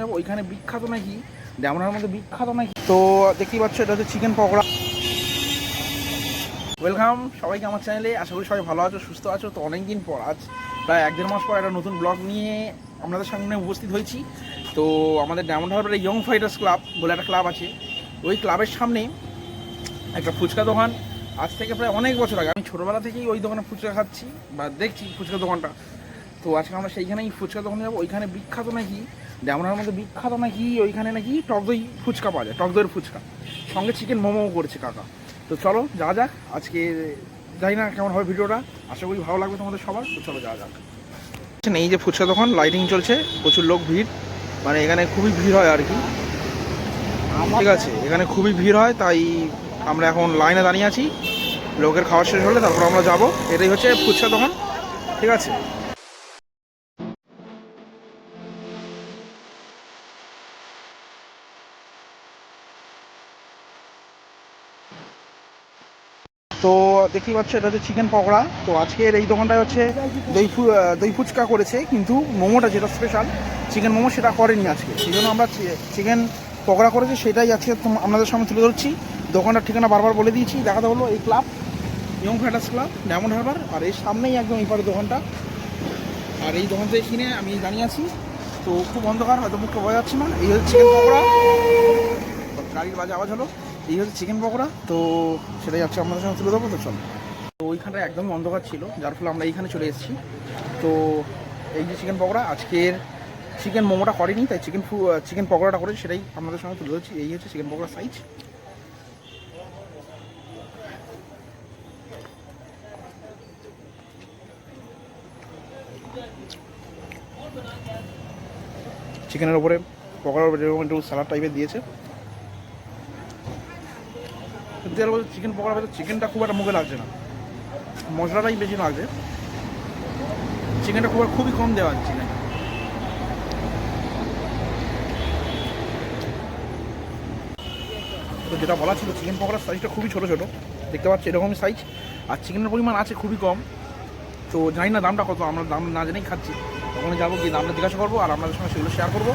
যাব, ওইখানে বিখ্যাত নাকি? ড্যামরার মধ্যে বিখ্যাত নাকি? তো দেখতেই পাচ্ছ, এটা হচ্ছে চিকেন পকোড়া। ওয়েলকাম সবাইকে আমার চ্যানেলে আশা করি সবাই ভালো আছো, সুস্থ আছো। তো অনেক দিন পর, আজ প্রায় এক দেড় মাস পর একটা নতুন ব্লগ নিয়ে আপনাদের সামনে উপস্থিত হয়েছি। তো আমাদের ডায়মন্ড হারবারে ইয়ং ফাইটার্স ক্লাব বলে একটা ক্লাব আছে। ওই ক্লাবের সামনে একটা ফুচকা দোকান। আজ থেকে প্রায় অনেক বছর আগে। আমি ছোটোবেলা থেকেই ওই দোকানে ফুচকা খাচ্ছি বা দেখছি ফুচকা দোকানটা। তো আজকে আমরা সেইখানেই ফুচকা দোকানে যাব। ওইখানে বিখ্যাত নাকি ড্যামরার মধ্যে বিখ্যাত নাকি, ওইখানে নাকি টক দই ফুচকা পাওয়া যায়, টক দইয়ের ফুচকা। সঙ্গে চিকেন মোমো করেছে কাকা। তো চলো যা যাক। আজকে জানি না কেমন হবে ভিডিওটা। আশা করি ভালো লাগবে তোমাদের সবার। তো চলো যা যাক। এই যে ফুচকা দোকান লাইটিং চলছে, প্রচুর লোক ভিড়। মানে এখানে খুবই ভিড় হয় আর কি। ঠিক আছে, এখানে খুবই ভিড় হয়, তাই আমরা এখন লাইনে দাঁড়িয়ে আছি। লোকের খাওয়া শেষ হলে তারপর আমরা যাব। এটাই হচ্ছে ফুচকা দোকান। ঠিক আছে। তো দেখতেই পাচ্ছ, এটা হচ্ছে চিকেন পকোড়া। তো আজকের এই দোকানটায় হচ্ছে দই ফু- দই ফুচকা করেছে, কিন্তু মোমোটা যেটা স্পেশাল চিকেন মোমো সেটা করেনি আজকে। সেই জন্য আমরা চিকেন পকোড়া করেছি, সেটাই আজকে আপনাদের সামনে তুলে ধরছি। দোকানটার ঠিকানা বারবার বলে দিয়েছি, দেখাতে হলো এই ক্লাব ইয়ং ফ্যাটাস ক্লাব ডায়মন্ড হারবার আর এই সামনেই একদম এই পারে দোকানটা। আর এই দোকান থেকে কিনে আমি দাঁড়িয়ে আছি। তো খুব অন্ধকার, হয়তো মুখটা বোঝা যাচ্ছে না। এই হচ্ছে চিকেন পকোড়া। গাড়ির বাজে আওয়াজ হলো। এই হচ্ছে চিকেন পকোড়া। তো সেটাই হচ্ছে আপনাদের সঙ্গে তুলে দেবো তো চলো। তো ওইখানটা একদম অন্ধকার ছিল, যার ফলে আমরা এইখানে চলে এসেছি। তো এই যে চিকেন পকোড়া, আজকের চিকেন মোমোটা করেনি, তাই চিকেন চিকেন পকোড়াটা করে সেটাই আপনাদের সঙ্গে তুলে ধরছি। এই হচ্ছে চিকেন পকোড়া সাইজ চিকেনের ওপরে পকোড়ার যেরকম একটু স্যালাড টাইপের দিয়েছে। কথা বলতে চিকেন পকোড়া ভেতর চিকেনটা খুব একটা মুখে লাগছে না। মশলাটাই বেশি লাগছে। চিকেনটা খুব খুবই কম দেওয়া আছে চিকেন তো যেটা বলা ছিল চিকেন পকোড়ার সাইজটা খুবই ছোটো ছোটো। দেখতে পাচ্ছি এরকমই সাইজ আর চিকেনের পরিমাণ আছে খুবই কম। তো জানি না দামটা কত, আমরা দাম না জেনেই খাচ্ছি। ওখানে যাব গিয়ে দামটা জিজ্ঞাসা করব আর আপনাদের সঙ্গে সেগুলো শেয়ার করব।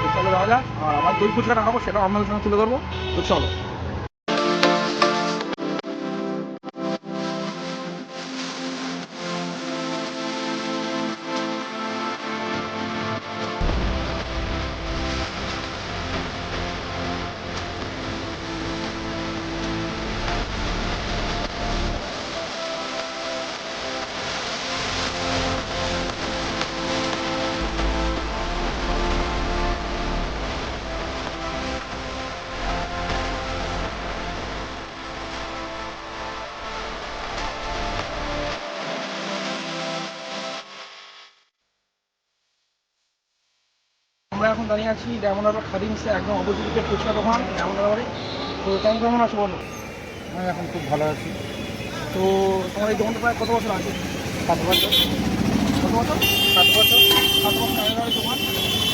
তো চলো যাওয়া যাক। আর আমার দই ফুচকাটা খাব, সেটাও আপনাদের সঙ্গে তুলে ধরবো। তো চলো। দাঁড়িয়ে আছি ডায়মন্ড হারবার খাদিমসে একদম অপোজিটে ফুচকা দোকান ডায়মন্ড হারবারে তো কেমন কেমন আছো বলো? আমি এখন খুব ভালো আছি। তো তোমার এই দোকানটা প্রায় কত বছর আছে সাত বছর। কত বছর? সাত বছর। সাত বছর দোকান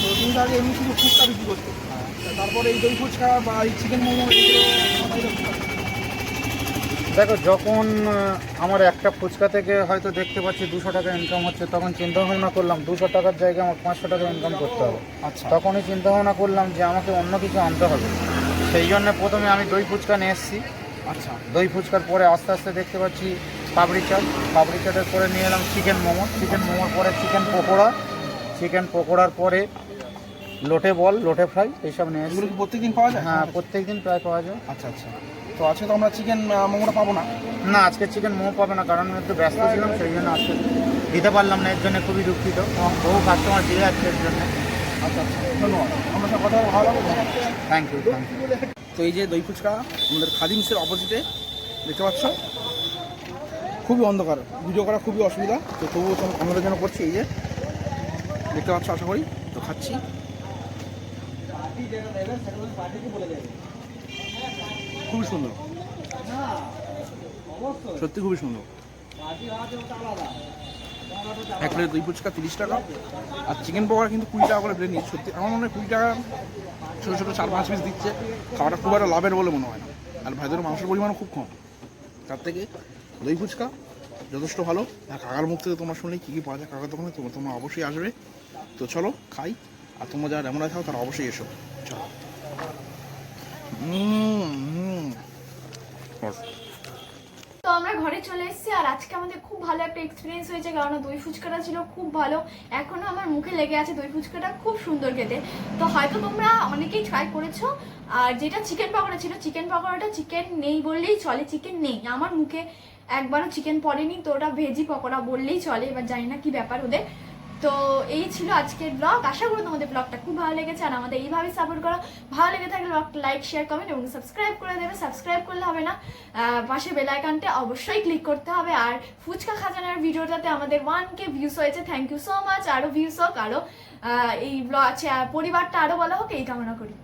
তো তুমি তো আগে এমনি শুধু ফুচকা বিক্রি করছ তা তারপরে এই দই ফুচকা বা এই চিকেন মোমো এগুলো দেখো যখন আমার একটা ফুচকা থেকে হয়তো দেখতে পাচ্ছি দুশো টাকা ইনকাম হচ্ছে তখন চিন্তা ভাবনা করলাম দুশো টাকার জায়গায় আমার পাঁচশো টাকা ইনকাম করতে হবে। আচ্ছা। তখনই চিন্তা ভাবনা করলাম যে আমাকে অন্য কিছু আনতে হবে। সেই জন্য প্রথমে আমি দই ফুচকা নিয়ে এসেছি। আচ্ছা। দই ফুচকার পরে আস্তে আস্তে দেখতে পাচ্ছি পাপড়ি চাট। পাপড়ি চাটের পরে নিয়ে এলাম চিকেন মোমো। চিকেন মোমোর পরে চিকেন পকোড়া। চিকেন পকোড়ার পরে লোটে বল লোটে ফ্রাই এইসব নিয়ে এগুলো এসেছি কি প্রত্যেকদিন পাওয়া যায়? হ্যাঁ প্রত্যেক দিন প্রায় পাওয়া যায়। আচ্ছা আচ্ছা। তো আজকে তো আমরা চিকেন মোমোটা পাবো না। না আজকে চিকেন মোমো পাবে না কারণ আমি একটু ব্যস্ত ছিলাম সেই জন্য আজকে দিতে পারলাম না এর জন্য খুবই দুঃখিত। বহু কাস্টমার দিয়ে যাচ্ছে এর জন্য। আচ্ছা আচ্ছা ধন্যবাদ। আমরা কথা ভালো থ্যাংক ইউ থ্যাংক ইউ তো এই যে দই ফুচকা আমাদের খাদিমসের অপোজিটে দেখতে পাচ্ছ? খুবই অন্ধকার ভিডিও করা খুবই অসুবিধা। তো তবুও আমাদের জন্য করছি এই যে দেখতে পাচ্ছ আশা করি তো খাচ্ছি। খুবই সুন্দর। সত্যি খুবই সুন্দর। এক প্লেট দই ফুচকা তিরিশ টাকা আর চিকেন পকোড়া কিন্তু কুড়ি টাকা করে প্লেট নিচ্ছে সত্যি আমার মনে হয় কুড়ি টাকা ছোটো ছোটো চার পাঁচ পিস দিচ্ছে। খাওয়াটা খুব একটা লাভের বলে মনে হয় না। আর ভেতরে মাংসের পরিমাণও খুব কম। তার থেকে দই ফুচকা যথেষ্ট ভালো। আর কাকার মুখ থেকে তোমরা শুনলে কী কী পাওয়া যায় কাকার দোকানে, তোমরা তোমরা অবশ্যই আসবে। তো চলো, খাই। আর তোমরা যারা ড্যামোডায় থাকো তারা অবশ্যই এসো। চলো। তো আমরা ঘরে চলে এসেছি আর আজকে আমাদের খুব ভালো একটা এক্সপিরিয়েন্স হয়েছে কারণ দই ফুচকাটা ছিল খুব ভালো। এখনও আমার মুখে লেগে আছে দই ফুচকাটা খুব সুন্দর খেতে। তো হয়তো তোমরা অনেকেই ট্রাই করেছ, আর যেটা চিকেন পকোড়া ছিল চিকেন পকোড়াটা চিকেন নেই বললেই চলে চিকেন নেই। আমার মুখে একবারও চিকেন পড়েনি, তো ওটা ভেজি পকোড়া বললেই চলে, এবার জানি না কি ব্যাপার ওদের। তো এই ছিল আজকের ব্লগ আশা করি তোমাদের ব্লগটা খুব ভালো লেগেছে। আর আমাদের এইভাবে সাপোর্ট করো। ভালো লেগে থাকলে ব্লগটা লাইক শেয়ার কমেন্ট এবং সাবস্ক্রাইব করে দেবে। সাবস্ক্রাইব করলে হবে না। পাশে বেলাইকানটা অবশ্যই ক্লিক করতে হবে। আর ফুচকা খাজানার ভিডিওটাতে আমাদের ওয়ান কে ভিউস হয়েছে। থ্যাংক ইউ সো মাচ আরও ভিউস হোক আরও এই ব্লগ আছে পরিবারটা আরও বলা হোক, এই কামনা করি।